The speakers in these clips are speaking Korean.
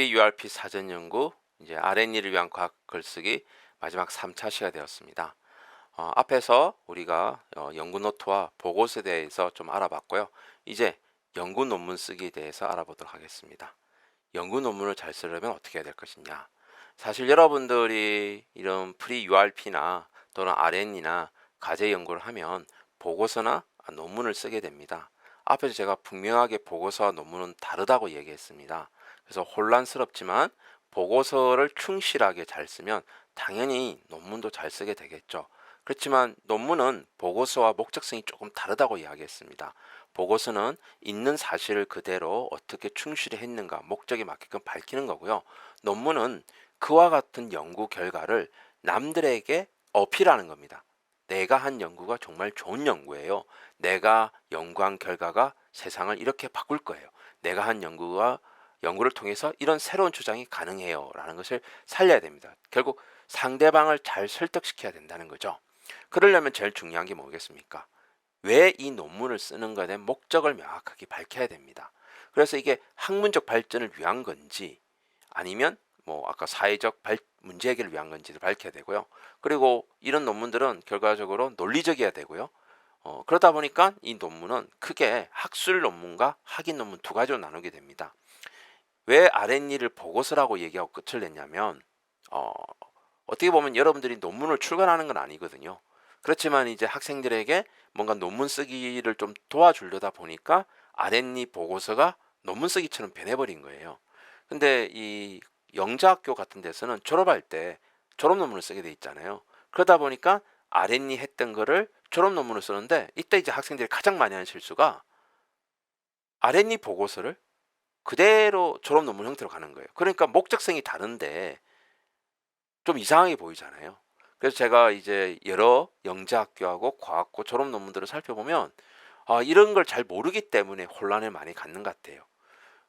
프리 URP 사전 연구 이제 R&E를 위한 과학 글쓰기 마지막 3차 시가 되었습니다. 어, 앞에서 우리가 어, 연구 노트와 보고서에 대해서 좀 알아봤고요. 이제 연구 논문 쓰기에 대해서 알아보도록 하겠습니다. 연구 논문을 잘 쓰려면 어떻게 해야 될 것이냐? 사실 여러분들이 이런 프리 URP나 또는 R&E나 과제 연구를 하면 보고서나 논문을 쓰게 됩니다. 앞에서 제가 분명하게 보고서와 논문은 다르다고 얘기했습니다. 그래서 혼란스럽지만 보고서를 충실하게 잘 쓰면 당연히 논문도 잘 쓰게 되겠죠. 그렇지만 논문은 보고서와 목적성이 조금 다르다고 이야기했습니다. 보고서는 있는 사실을 그대로 어떻게 충실히 했는가 목적에 맞게끔 밝히는 거고요. 논문은 그와 같은 연구 결과를 남들에게 어필하는 겁니다. 내가 한 연구가 정말 좋은 연구예요. 내가 연구한 결과가 세상을 이렇게 바꿀 거예요. 내가 한 연구가 연구를 통해서 이런 새로운 주장이 가능해요. 라는 것을 살려야 됩니다. 결국 상대방을 잘 설득시켜야 된다는 거죠. 그러려면 제일 중요한 게 뭐겠습니까? 왜 이 논문을 쓰는가에 대한 목적을 명확하게 밝혀야 됩니다. 그래서 이게 학문적 발전을 위한 건지 아니면 뭐 아까 사회적 발, 문제 해결을 위한 건지를 밝혀야 되고요. 그리고 이런 논문들은 결과적으로 논리적이어야 되고요. 어, 그러다 보니까 이 논문은 크게 학술 논문과 학인 논문 두 가지로 나누게 됩니다. 왜 R&E를 보고서라고 얘기하고 끝을 냈냐면 어, 어떻게 보면 여러분들이 논문을 출간하는 건 아니거든요. 그렇지만 이제 학생들에게 뭔가 논문 쓰기를 좀 도와주려다 보니까 R&E 보고서가 논문 쓰기처럼 변해버린 거예요. 근데 이 영자학교 같은 데서는 졸업할 때 졸업 논문을 쓰게 돼 있잖아요. 그러다 보니까 R&E 했던 거를 졸업 논문을 쓰는데 이때 이제 학생들이 가장 많이 하는 실수가 R&E 보고서를 그대로 졸업 논문 형태로 가는 거예요. 그러니까 목적성이 다른데 좀 이상하게 보이잖아요. 그래서 제가 이제 여러 영재학교하고 과학고 졸업 논문들을 살펴보면 아, 이런 걸 잘 모르기 때문에 혼란을 많이 갖는 것 같아요.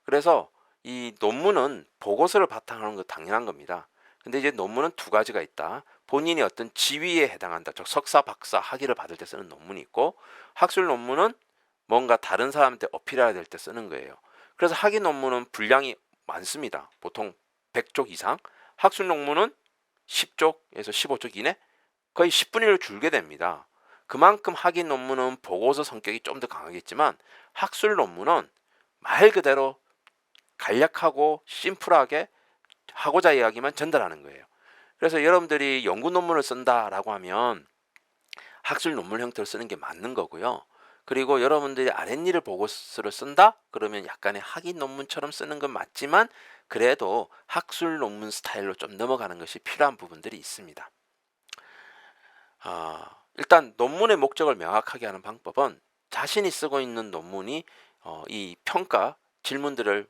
그래서 이 논문은 보고서를 바탕으로 하는 거 당연한 겁니다. 근데 이제 논문은 두 가지가 있다. 본인이 어떤 지위에 해당한다. 즉 석사, 박사, 학위를 받을 때 쓰는 논문이 있고 학술 논문은 뭔가 다른 사람한테 어필해야 될 때 쓰는 거예요. 그래서 학위 논문은 분량이 많습니다. 보통 100쪽 이상. 학술 논문은 10쪽에서 15쪽 이내 거의 10분의 1로 줄게 됩니다. 그만큼 학위 논문은 보고서 성격이 좀 더 강하겠지만 학술 논문은 말 그대로 간략하고 심플하게 하고자 이야기만 전달하는 거예요. 그래서 여러분들이 연구 논문을 쓴다라고 하면 학술 논문 형태로 쓰는 게 맞는 거고요. 그리고 여러분들이 R&E를 보고서를 쓴다? 그러면 약간의 학위 논문처럼 쓰는 건 맞지만 그래도 학술 논문 스타일로 좀 넘어가는 것이 필요한 부분들이 있습니다. 아, 일단 논문의 목적을 명확하게 하는 방법은 자신이 쓰고 있는 논문이 어, 이 평가 질문들을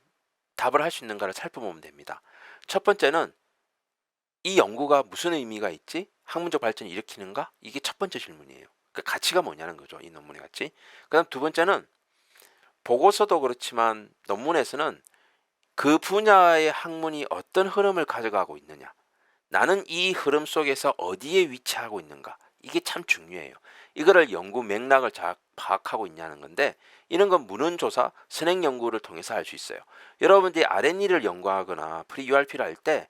답을 할 수 있는가를 살펴보면 됩니다. 첫 번째는 이 연구가 무슨 의미가 있지? 학문적 발전을 일으키는가? 이게 첫 번째 질문이에요. 그 가치가 뭐냐는 거죠. 이 논문의 가치. 그다음 두 번째는 보고서도 그렇지만 논문에서는 그 분야의 학문이 어떤 흐름을 가져가고 있느냐. 나는 이 흐름 속에서 어디에 위치하고 있는가. 이게 참 중요해요. 이거를 연구 맥락을 잘 파악하고 있냐는 건데 이런 건 문헌 조사, 선행 연구를 통해서 알 수 있어요. 여러분들이 R&E를 연구하거나 프리 URP를 할 때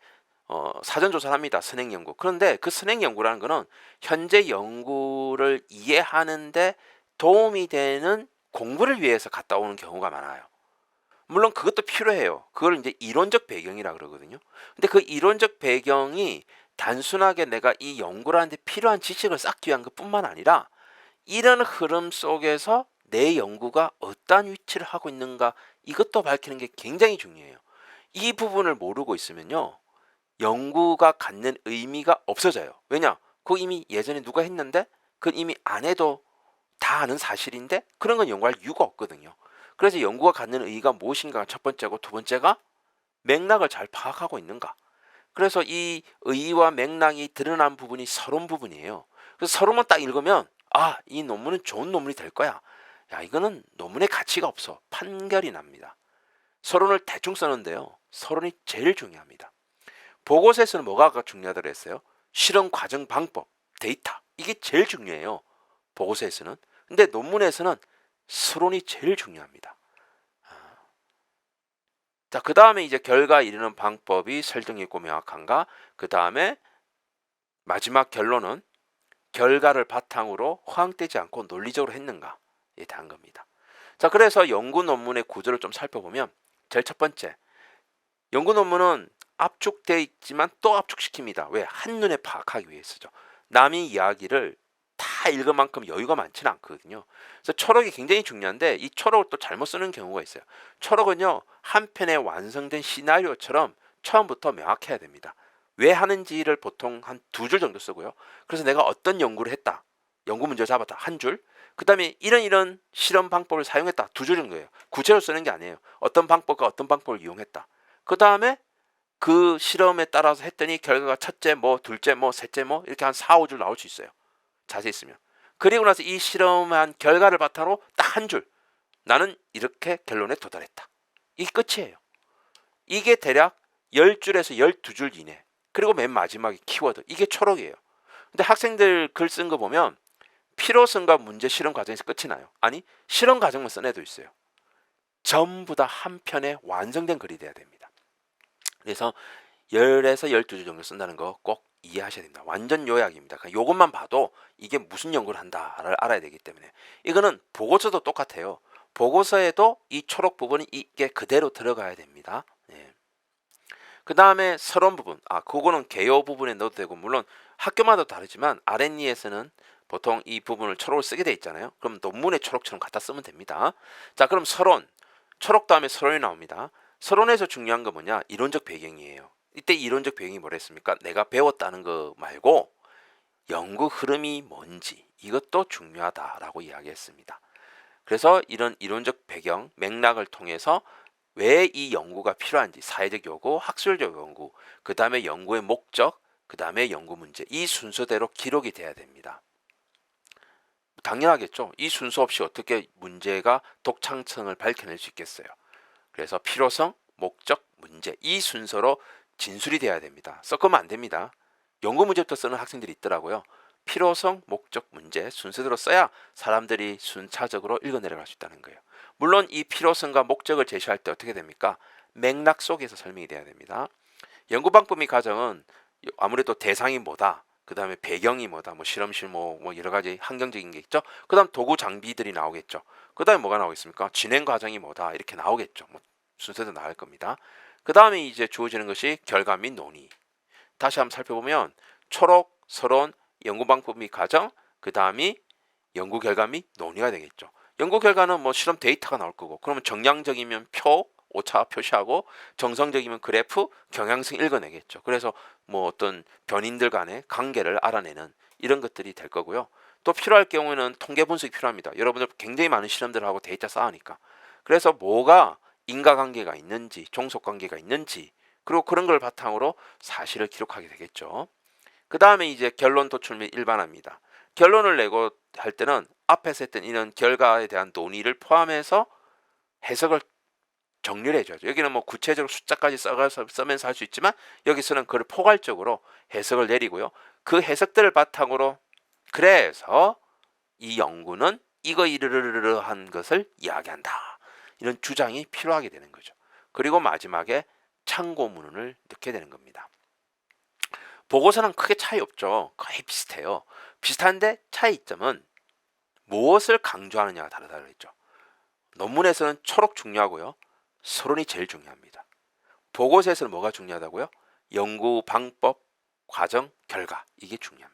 어, 사전 조사를 합니다. 선행 연구. 그런데 그 선행 연구라는 거는 현재 연구를 이해하는데 도움이 되는 공부를 위해서 갔다 오는 경우가 많아요. 물론 그것도 필요해요. 그걸 이제 이론적 배경이라 그러거든요. 근데 그 이론적 배경이 단순하게 내가 이 연구를 하는데 필요한 지식을 쌓기 위한 것뿐만 아니라 이런 흐름 속에서 내 연구가 어떠한 위치를 하고 있는가 이것도 밝히는 게 굉장히 중요해요. 이 부분을 모르고 있으면요. 연구가 갖는 의미가 없어져요. 왜냐? 그 이미 예전에 누가 했는데 그 이미 안 해도 다 아는 사실인데 그런 건 연구할 이유가 없거든요. 그래서 연구가 갖는 의의가 무엇인가가 첫 번째고 두 번째가 맥락을 잘 파악하고 있는가. 그래서 이 의의와 맥락이 드러난 부분이 서론 부분이에요. 그래서 서론만 딱 읽으면 아, 이 논문은 좋은 논문이 될 거야. 야, 이거는 논문의 가치가 없어. 판결이 납니다. 서론을 대충 쓰는데요. 서론이 제일 중요합니다. 보고서에서는 뭐가 중요하다고 했어요? 실험 과정 방법, 데이터. 이게 제일 중요해요. 보고서에서는. 근데 논문에서는 서론이 제일 중요합니다. 아. 자, 그 다음에 이제 결과 이르는 방법이 설득 있고 명확한가? 그 다음에 마지막 결론은 결과를 바탕으로 허황되지 않고 논리적으로 했는가 에 대한 겁니다. 자, 그래서 연구 논문의 구조를 좀 살펴보면 제일 첫 번째, 연구 논문은 압축되어 있지만 또 압축시킵니다. 왜? 한눈에 파악하기 위해서죠. 남의 이야기를 다 읽을 만큼 여유가 많지는 않거든요. 그래서 초록이 굉장히 중요한데 이 초록을 또 잘못 쓰는 경우가 있어요. 초록은요 한 편의 완성된 시나리오처럼 처음부터 명확해야 됩니다. 왜 하는지를 보통 한 두 줄 정도 쓰고요. 그래서 내가 어떤 연구를 했다. 연구 문제를 잡았다. 한 줄. 그 다음에 이런 이런 실험 방법을 사용했다. 두 줄 정도예요. 구체로 쓰는 게 아니에요. 어떤 방법과 어떤 방법을 이용했다. 그 다음에 그 실험에 따라서 했더니 결과가 첫째 뭐 둘째 뭐 셋째 뭐 이렇게 한 4, 5줄 나올 수 있어요. 자세히 쓰면. 그리고 나서 이 실험한 결과를 바탕으로 딱 한 줄. 나는 이렇게 결론에 도달했다. 이 끝이에요. 이게 대략 10줄에서 12줄 이내. 그리고 맨 마지막에 키워드. 이게 초록이에요. 근데 학생들 글 쓴 거 보면 필요성과 문제 실험 과정에서 끝이 나요. 아니, 실험 과정만 쓴 애도 있어요. 전부 다 한 편의 완성된 글이 돼야 됩니다. 그래서 10에서 12줄 정도 쓴다는 거 꼭 이해하셔야 됩니다. 완전 요약입니다. 그러니까 이것만 봐도 이게 무슨 연구를 한다를 알아야 되기 때문에 이거는 보고서도 똑같아요. 보고서에도 이 초록 부분이 이게 그대로 들어가야 됩니다. 예. 그 다음에 서론 부분, 아 그거는 개요 부분에 넣어도 되고 물론 학교마다 다르지만 R&E에서는 보통 이 부분을 초록을 쓰게 돼 있잖아요. 그럼 논문에 초록처럼 갖다 쓰면 됩니다. 자 그럼 서론, 초록 다음에 서론이 나옵니다. 서론에서 중요한 거 뭐냐? 이론적 배경이에요. 이때 이론적 배경이 뭐랬습니까? 내가 배웠다는 거 말고 연구 흐름이 뭔지 이것도 중요하다라고 이야기했습니다. 그래서 이런 이론적 배경, 맥락을 통해서 왜 이 연구가 필요한지 사회적 요구, 학술적 연구, 그 다음에 연구의 목적, 그 다음에 연구 문제 이 순서대로 기록이 돼야 됩니다. 당연하겠죠. 이 순서 없이 어떻게 문제가 독창성을 밝혀낼 수 있겠어요. 그래서 필요성, 목적, 문제 이 순서로 진술이 돼야 됩니다. 섞으면 안 됩니다. 연구 문제부터 쓰는 학생들이 있더라고요. 필요성, 목적, 문제 순서대로 써야 사람들이 순차적으로 읽어 내려갈 수 있다는 거예요. 물론 이 필요성과 목적을 제시할 때 어떻게 됩니까? 맥락 속에서 설명이 돼야 됩니다. 연구 방법 및 과정은 아무래도 대상이 뭐다. 그 다음에 배경이 뭐다. 뭐 실험실 뭐, 뭐 여러 가지 환경적인 게 있죠. 그 다음 도구 장비들이 나오겠죠. 그 다음에 뭐가 나오겠습니까? 진행 과정이 뭐다. 이렇게 나오겠죠. 뭐 순서대로 나올 겁니다. 그 다음에 이제 주어지는 것이 결과 및 논의. 다시 한번 살펴보면 초록, 서론, 연구 방법 및 과정, 그 다음이 연구 결과 및 논의가 되겠죠. 연구 결과는 뭐 실험 데이터가 나올 거고, 그러면 정량적이면 표, 오차 표시하고 정성적이면 그래프, 경향성 읽어내겠죠. 그래서 뭐 어떤 변인들 간의 관계를 알아내는 이런 것들이 될 거고요. 또 필요할 경우에는 통계 분석이 필요합니다. 여러분들 굉장히 많은 실험들을 하고 데이터 쌓으니까. 그래서 뭐가 인과관계가 있는지, 종속관계가 있는지, 그리고 그런 걸 바탕으로 사실을 기록하게 되겠죠. 그 다음에 이제 결론 도출 및 일반화입니다. 결론을 내고 할 때는 앞에서 했던 이런 결과에 대한 논의를 포함해서 해석을 정리를 해줘야죠. 여기는 뭐 구체적으로 숫자까지 써가서 쓰면서 할 수 있지만 여기서는 그걸 포괄적으로 해석을 내리고요. 그 해석들을 바탕으로 그래서 이 연구는 이거 이르르르한 것을 이야기한다. 이런 주장이 필요하게 되는 거죠. 그리고 마지막에 참고문을 넣게 되는 겁니다. 보고서는 크게 차이 없죠. 거의 비슷해요. 비슷한데 차이점은 무엇을 강조하느냐가 다르다고 했죠. 논문에서는 초록 중요하고요. 서론이 제일 중요합니다. 보고서에서는 뭐가 중요하다고요? 연구 방법, 과정, 결과 이게 중요합니다.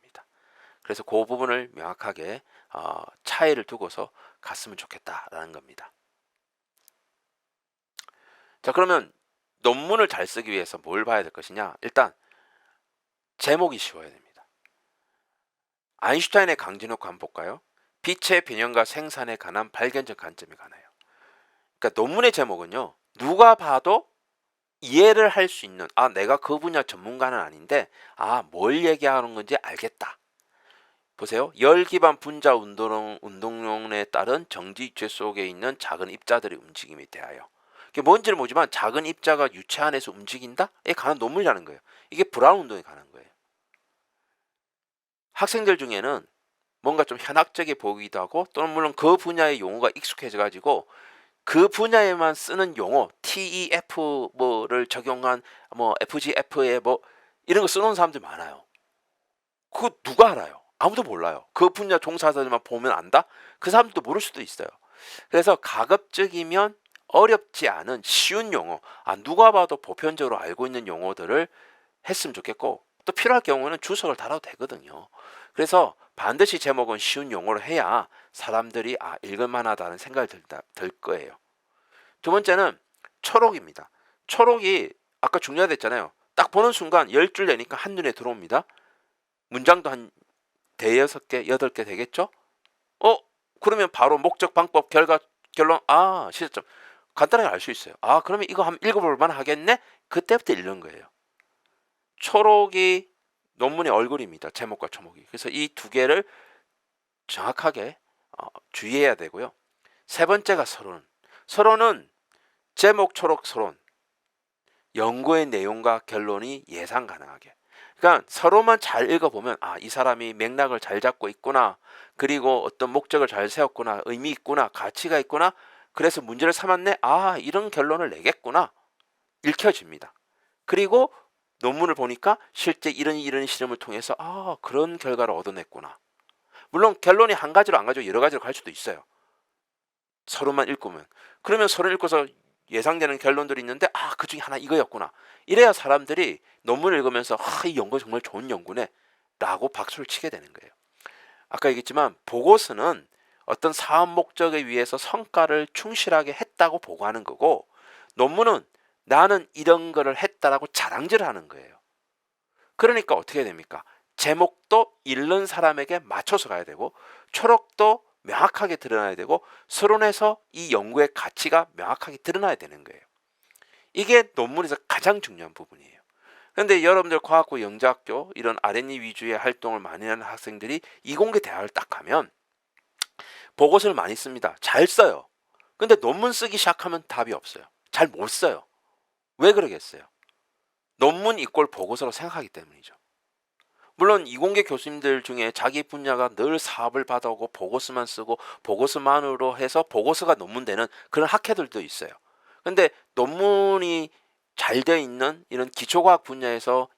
그래서 그 부분을 명확하게 어, 차이를 두고서 갔으면 좋겠다라는 겁니다. 자 그러면 논문을 잘 쓰기 위해서 뭘 봐야 될 것이냐? 일단 제목이 쉬워야 됩니다. 아인슈타인의 강진호과 한번 볼까요? 빛의 변형과 생산에 관한 발견적 관점에 관하여. 그러니까 논문의 제목은요. 누가 봐도 이해를 할 수 있는 아 내가 그 분야 전문가는 아닌데 아 뭘 얘기하는 건지 알겠다. 보세요. 열 기반 분자 운동, 운동론에 따른 정지 입체 속에 있는 작은 입자들의 움직임에 대하여 이게 뭔지를 모르지만 작은 입자가 유체 안에서 움직인다에 관한 논문이라는 거예요. 이게 브라운 운동에 관한 거예요. 학생들 중에는 뭔가 좀 현학적이 보이기도 하고 또는 물론 그 분야의 용어가 익숙해져 가지고 그 분야에만 쓰는 용어 TEF 뭐를 적용한 뭐 FGF에 뭐 이런 거 쓰는 사람들 많아요. 그거 누가 알아요? 아무도 몰라요. 그 분야 종사자들만 보면 안다? 그 사람들도 모를 수도 있어요. 그래서 가급적이면 어렵지 않은 쉬운 용어, 아, 누가 봐도 보편적으로 알고 있는 용어들을 했으면 좋겠고 또 필요할 경우는 주석을 달아도 되거든요. 그래서 반드시 제목은 쉬운 용어로 해야 사람들이 아 읽을만하다는 생각이 들다, 들 거예요. 두 번째는 초록입니다. 초록이 아까 중요하댔잖아요. 딱 보는 순간 열 줄 내니까 한눈에 들어옵니다. 문장도 한 대여섯 개, 여덟 개 되겠죠? 어? 그러면 바로 목적, 방법, 결과, 결론, 아, 시점. 간단하게 알 수 있어요. 아, 그러면 이거 한번 읽어볼 만 하겠네? 그때부터 읽는 거예요. 초록이 논문의 얼굴입니다. 제목과 초목이. 그래서 이 두 개를 정확하게 어, 주의해야 되고요. 세 번째가 서론. 서론은 제목 초록 서론. 연구의 내용과 결론이 예상 가능하게. 그러니까 서로만 잘 읽어보면 아, 이 사람이 맥락을 잘 잡고 있구나. 그리고 어떤 목적을 잘 세웠구나. 의미 있구나. 가치가 있구나. 그래서 문제를 삼았네. 아, 이런 결론을 내겠구나. 읽혀집니다. 그리고 논문을 보니까 실제 이런 이런 실험을 통해서 아, 그런 결과를 얻어냈구나. 물론 결론이 한 가지로 안 가지고 여러 가지로 갈 수도 있어요. 서로만 읽으면. 그러면 서로 읽고서 예상되는 결론들이 있는데 아, 그 중에 하나 이거였구나. 이래야 사람들이 논문을 읽으면서 아, 이 연구 정말 좋은 연구네. 라고 박수를 치게 되는 거예요. 아까 얘기했지만 보고서는 어떤 사업 목적에 위해서 성과를 충실하게 했다고 보고하는 거고 논문은 나는 이런 거를 했다라고 자랑질을 하는 거예요. 그러니까 어떻게 됩니까? 제목도 읽는 사람에게 맞춰서 가야 되고 초록도 명확하게 드러나야 되고 서론에서 이 연구의 가치가 명확하게 드러나야 되는 거예요. 이게 논문에서 가장 중요한 부분이에요. 그런데 여러분들 과학고 영재학교 이런 R&D 위주의 활동을 많이 하는 학생들이 이공계 대학을 딱 하면 보고서를 많이 씁니다. 잘 써요. 근데 논문 쓰기 시작하면 답이 없어요. 잘 못 써요. 왜 그러겠어요? 논문 이꼴 보고서로 생각하기 때문이죠. 물론 이공계 교수님들 중에 자기 분야가 늘 사업을 받아오고 보고서만 쓰고 보고서만으로 해서 보고서가 논문되는 그런 학회들도 있어요. 근데 논문이 잘 돼 있는 이런 기초과학 분야에서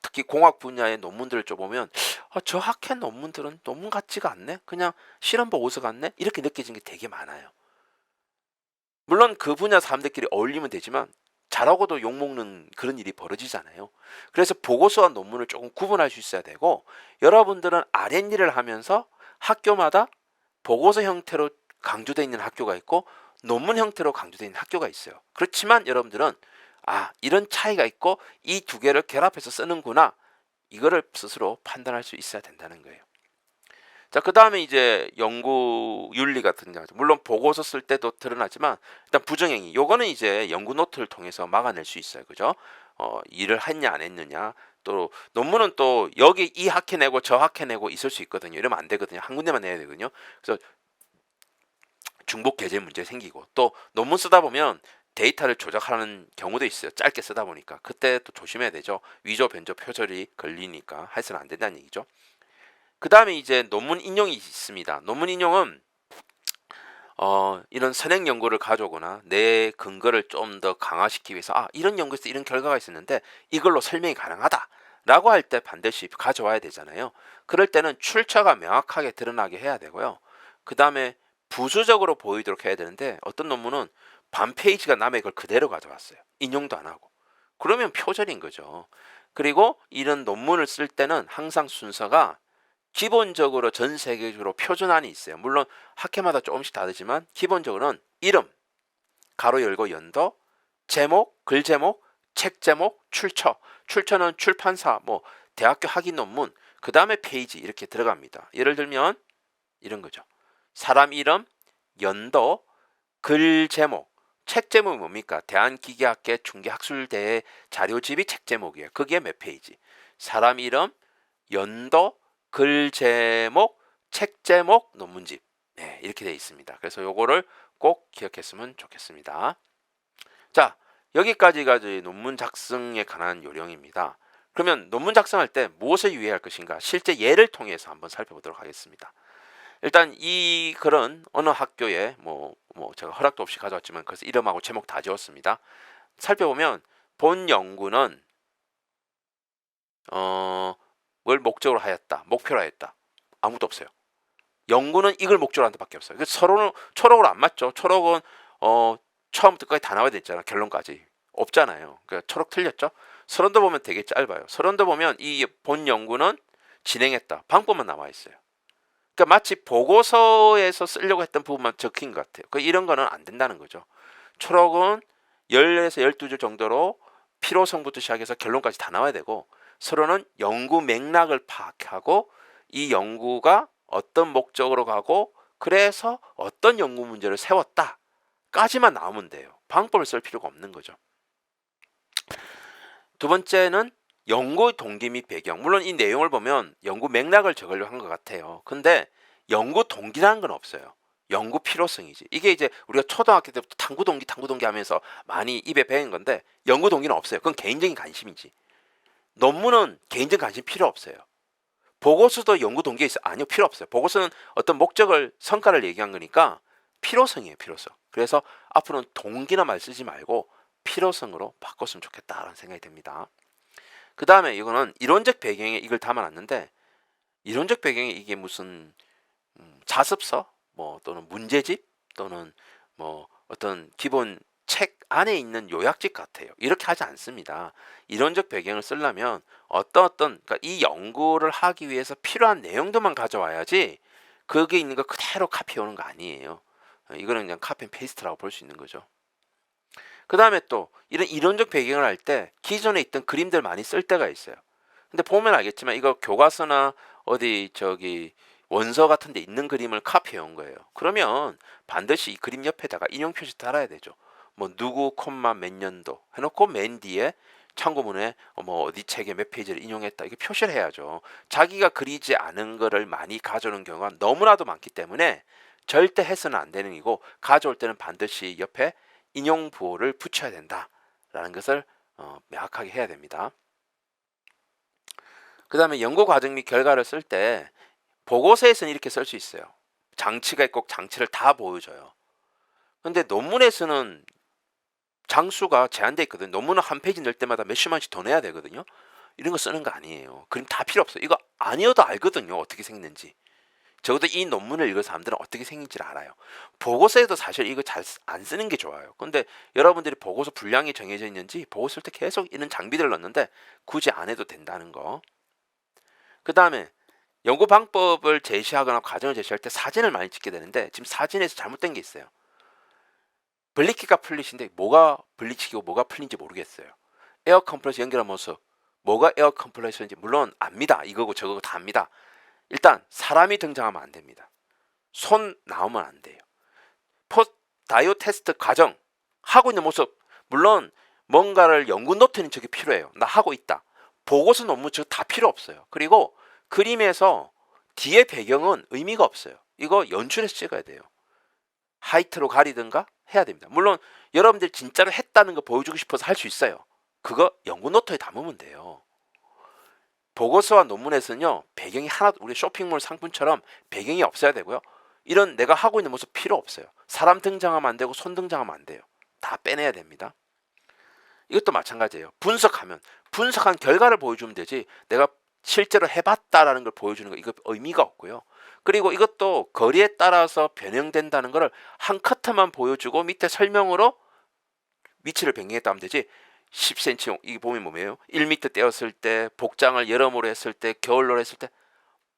특히 공학 분야의 논문들을 쪄보면 아, 저 학회 논문들은 논문 같지가 않네. 그냥 실험 보고서 같네. 이렇게 느껴지는 게 되게 많아요. 물론 그 분야 사람들끼리 어울리면 되지만 잘하고도 욕먹는 그런 일이 벌어지잖아요. 그래서 보고서와 논문을 조금 구분할 수 있어야 되고 여러분들은 R&D를 하면서 학교마다 보고서 형태로 강조되어 있는 학교가 있고 논문 형태로 있는 학교가 있어요. 그렇지만 여러분들은 아 이런 차이가 있고 이 두 개를 결합해서 쓰는구나 이거를 스스로 판단할 수 있어야 된다는 거예요. 자, 그 다음에 이제 연구 윤리 같은 거. 물론 보고서 쓸 때도 드러나지만 일단 부정행위. 요거는 이제 연구 노트를 통해서 막아낼 수 있어요. 그죠? 어, 일을 했냐 안 했느냐. 또 논문은 또 여기 이 학회 내고 저 학회 내고 있을 수 있거든요. 이러면 안 되거든요. 한 군데만 내야 되거든요. 그래서 중복 게재 문제 생기고 또 논문 쓰다 보면 데이터를 조작하는 경우도 있어요. 짧게 쓰다 보니까 그때 또 조심해야 되죠. 위조 변조 표절이 걸리니까 해서는 안 된다는 얘기죠. 그 다음에 이제 논문 인용이 있습니다. 논문 인용은 어, 이런 선행 연구를 가져오거나 내 근거를 좀 더 강화시키기 위해서 아 이런 연구에서 이런 결과가 있었는데 이걸로 설명이 가능하다 라고 할 때 반드시 가져와야 되잖아요. 그럴 때는 출처가 명확하게 드러나게 해야 되고요. 그 다음에 부수적으로 보이도록 해야 되는데 어떤 논문은 반 페이지가 남의 걸 그대로 가져왔어요. 인용도 안 하고. 그러면 표절인 거죠. 그리고 이런 논문을 쓸 때는 항상 순서가 기본적으로 전 세계적으로 표준안이 있어요. 물론 학회마다 조금씩 다르지만 기본적으로는 이름, 가로 열고 연도, 제목, 글 제목, 책 제목, 출처. 출처는 출판사, 뭐 대학교 학위 논문, 그 다음에 페이지 이렇게 들어갑니다. 예를 들면 이런 거죠. 사람 이름, 연도, 글 제목, 책 제목이 뭡니까? 대한기계학회 중계학술대회 자료집이 책 제목이에요. 그게 몇 페이지? 사람 이름, 연도, 글 제목, 책 제목, 논문집. 네, 이렇게 되어 있습니다. 그래서 요거를 꼭 기억했으면 좋겠습니다. 자, 여기까지가 저희 논문 작성에 관한 요령입니다. 그러면 논문 작성할 때 무엇을 유의할 것인가? 실제 예를 통해서 한번 살펴보도록 하겠습니다. 일단 이 글은 어느 학교에 뭐, 뭐 제가 허락도 없이 가져왔지만 그래서 이름하고 제목 다 지웠습니다. 살펴보면 본 연구는 어, 뭘 목적으로 하였다. 목표로 하였다. 아무도 없어요. 연구는 이걸 목적으로 하는 데밖에 없어요. 서로는 초록으로 안 맞죠. 초록은 어, 처음부터 끝까지 다 나와야 되잖아. 결론까지. 없잖아요. 그러니까 초록 틀렸죠. 서론도 보면 되게 짧아요. 서론도 보면 이 본 연구는 진행했다. 방법만 나와 있어요. 그러니까 마치 보고서에서 쓰려고 했던 부분만 적힌 것 같아요. 그 이런 거는 안 된다는 거죠. 초록은 10에서 12줄 정도로 필요성부터 시작해서 결론까지 다 나와야 되고 서론은 연구 맥락을 파악하고 이 연구가 어떤 목적으로 가고 그래서 어떤 연구 문제를 세웠다 까지만 나오면 돼요. 방법을 쓸 필요가 없는 거죠. 두 번째는 연구 동기 및 배경. 물론 이 내용을 보면 연구 맥락을 적으려고 한것 같아요. 근데 연구 동기라는 건 없어요. 연구 필요성이지. 이게 이제 우리가 초등학교 때부터 탐구 동기, 탐구 동기 하면서 많이 입에 배운 건데 연구 동기는 없어요. 그건 개인적인 관심이지. 논문은 개인적 관심 필요 없어요. 보고서도 연구 동기에 있어 아니요 필요 없어요. 보고서는 어떤 목적을 성과를 얘기한 거니까 필요성이에요 필요성. 그래서 앞으로는 동기나 말 쓰지 말고 필요성으로 바꿨으면 좋겠다라는 생각이 듭니다. 그 다음에 이거는 이론적 배경에 이걸 담아놨는데 이론적 배경에 이게 무슨 음, 자습서 뭐 또는 문제집 또는 뭐 어떤 기본 책 안에 있는 요약집 같아요. 이렇게 하지 않습니다. 이론적 배경을 쓰려면 어떤 어떤 그러니까 이 연구를 하기 위해서 필요한 내용들만 가져와야지 거기에 있는 거 그대로 카피해 오는 거 아니에요. 이거는 그냥 카피 앤 페이스트라고 볼 수 있는 거죠. 그 다음에 또 이런 이론적 배경을 할 때 기존에 있던 그림들 많이 쓸 때가 있어요. 근데 보면 알겠지만 이거 교과서나 어디 저기 원서 같은 데 있는 그림을 카피해 온 거예요. 그러면 반드시 이 그림 옆에다가 인용 표시 달아야 되죠. 뭐 누구 콤마 몇 년도 해놓고 맨 뒤에 참고문에 뭐 어디 책에 몇 페이지를 인용했다 이게 표시를 해야죠. 자기가 그리지 않은 거를 많이 가져오는 경우가 너무나도 많기 때문에 절대 해서는 안 되는 이고 가져올 때는 반드시 옆에 인용 부호를 붙여야 된다라는 것을 어, 명확하게 해야 됩니다. 그 다음에 연구 과정 및 결과를 쓸 때 보고서에서는 이렇게 쓸 수 있어요. 장치가 있고 장치를 다 보여줘요. 근데 논문에서는 장수가 제한돼 있거든요. 논문을 한 페이지 낼 때마다 몇십만씩 더 내야 되거든요. 이런 거 쓰는 거 아니에요. 그림 다 필요 없어요. 이거 아니어도 알거든요. 어떻게 생겼는지. 적어도 이 논문을 읽은 사람들은 어떻게 생긴지를 알아요. 보고서에도 사실 이거 잘 안 쓰는 게 좋아요. 근데 여러분들이 보고서 분량이 정해져 있는지 보고 쓸때 계속 이런 장비들을 넣는데 굳이 안 해도 된다는 거. 그 다음에 연구 방법을 제시하거나 과정을 제시할 때 사진을 많이 찍게 되는데 지금 사진에서 잘못된 게 있어요. 블리키가 플릿인데 뭐가 블리치고 뭐가 플린지 모르겠어요. 에어 컴프레서 연결한 모습 뭐가 에어 컴프레서인지 물론 압니다. 이거고 저거고 다 압니다. 일단 사람이 등장하면 안 됩니다. 손 나오면 안 돼요. 포 다이오 테스트 과정 하고 있는 모습 물론 뭔가를 연구 노트는 저게 필요해요. 나 하고 있다. 보고서 논문 저다 필요 없어요. 그리고 그림에서 뒤에 배경은 의미가 없어요. 이거 연출해서 찍어야 돼요. 하이트로 가리든가 해야 됩니다. 물론 여러분들 진짜로 했다는 거 보여주고 싶어서 할 수 있어요. 그거 연구 노트에 담으면 돼요. 보고서와 논문에서는요 배경이 하나 우리 쇼핑몰 상품처럼 배경이 없어야 되고요. 이런 내가 하고 있는 모습 필요 없어요. 사람 등장하면 안 되고 손 등장하면 안 돼요. 다 빼내야 됩니다. 이것도 마찬가지예요. 분석하면 분석한 결과를 보여주면 되지 내가 실제로 해봤다라는 걸 보여주는 거 이거 의미가 없고요. 그리고 이것도 거리에 따라서 변형된다는 것을 한 커트만 보여주고 밑에 설명으로 위치를 변경했다 하면 되지 10cm 이 보면 뭐예요? 1m 떼었을 때 복장을 여러모로 했을 때 겨울로 했을 때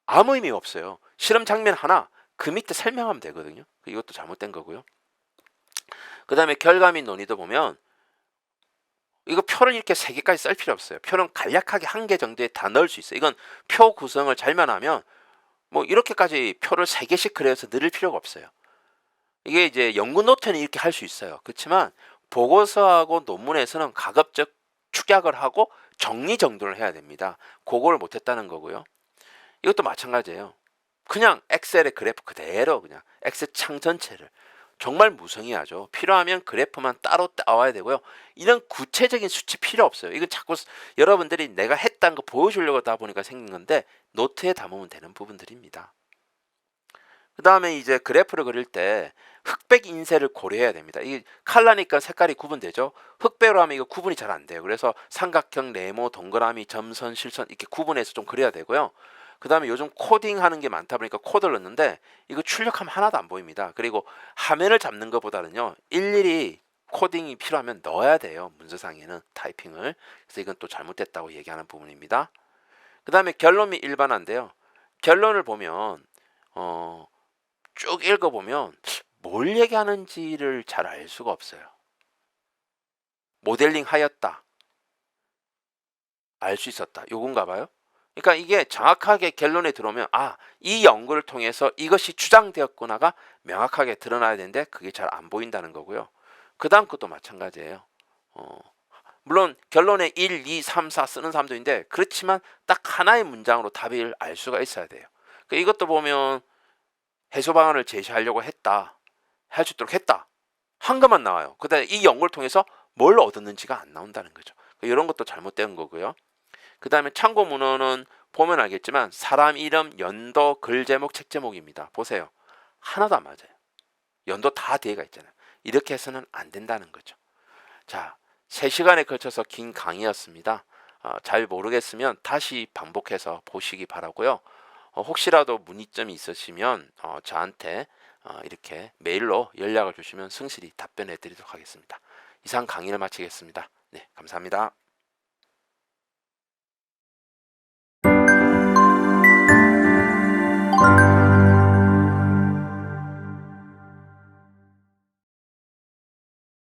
아무 의미 없어요. 실험 장면 하나 그 밑에 설명하면 되거든요. 이것도 잘못된 거고요. 그 다음에 결과 및 논의도 보면 이거 표를 이렇게 세 개까지 쓸 필요 없어요. 표는 간략하게 한 개 정도에 다 넣을 수 있어요. 이건 표 구성을 잘만 하면 뭐 이렇게까지 표를 세 개씩 그려서 넣을 필요가 없어요. 이게 이제 연구 노트는 이렇게 할 수 있어요. 그렇지만 보고서하고 논문에서는 가급적 축약을 하고 정리 정돈을 해야 됩니다. 그걸 못했다는 거고요. 이것도 마찬가지예요. 그냥 엑셀의 그래프 그대로 그냥 엑셀 창 전체를 정말 무성의하죠. 필요하면 그래프만 따로 따와야 되고요. 이런 구체적인 수치 필요 없어요. 이건 자꾸 여러분들이 내가 했다는 거 보여주려고 하다 보니까 생긴 건데 노트에 담으면 되는 부분들입니다. 그 다음에 이제 그래프를 그릴 때 흑백 인쇄를 고려해야 됩니다. 이게 칼라니까 색깔이 구분되죠. 흑백으로 하면 이거 구분이 잘 안 돼요. 그래서 삼각형, 네모, 동그라미, 점선, 실선 이렇게 구분해서 좀 그려야 되고요. 그 다음에 요즘 코딩하는 게 많다 보니까 코드를 넣는데 이거 출력하면 하나도 안 보입니다. 그리고 화면을 잡는 것보다는요 일일이 코딩이 필요하면 넣어야 돼요 문서상에는 타이핑을 그래서 이건 또 잘못됐다고 얘기하는 부분입니다. 그 다음에 결론 및 일반화인데요. 결론을 보면 어, 쭉 읽어보면 뭘 얘기하는지를 잘 알 수가 없어요. 모델링 하였다. 알 수 있었다. 요건가 봐요. 그러니까 이게 정확하게 결론에 들어오면 아, 이 연구를 통해서 이것이 주장되었구나가 명확하게 드러나야 되는데 그게 잘 안 보인다는 거고요. 그 다음 것도 마찬가지예요. 어, 물론 결론에 1, 2, 3, 4 쓰는 사람도 있는데 그렇지만 딱 하나의 문장으로 답을 알 수가 있어야 돼요. 그 이것도 보면 해소 방안을 제시하려고 했다. 할 수 있도록 했다. 한 것만 나와요. 그다음에 이 연구를 통해서 뭘 얻었는지가 안 나온다는 거죠. 이런 것도 잘못된 거고요. 그 다음에 참고 문헌은 보면 알겠지만 사람 이름, 연도, 글 제목, 책 제목입니다. 보세요. 하나도 안 맞아요. 연도 다 뒤에가 있잖아요. 이렇게 해서는 안 된다는 거죠. 자, 3시간에 걸쳐서 긴 강의였습니다. 어, 잘 모르겠으면 다시 반복해서 보시기 바라고요. 어, 혹시라도 문의점이 있으시면 어, 저한테 어, 이렇게 메일로 연락을 주시면 성실히 답변해 드리도록 하겠습니다. 이상 강의를 마치겠습니다. 네, 감사합니다.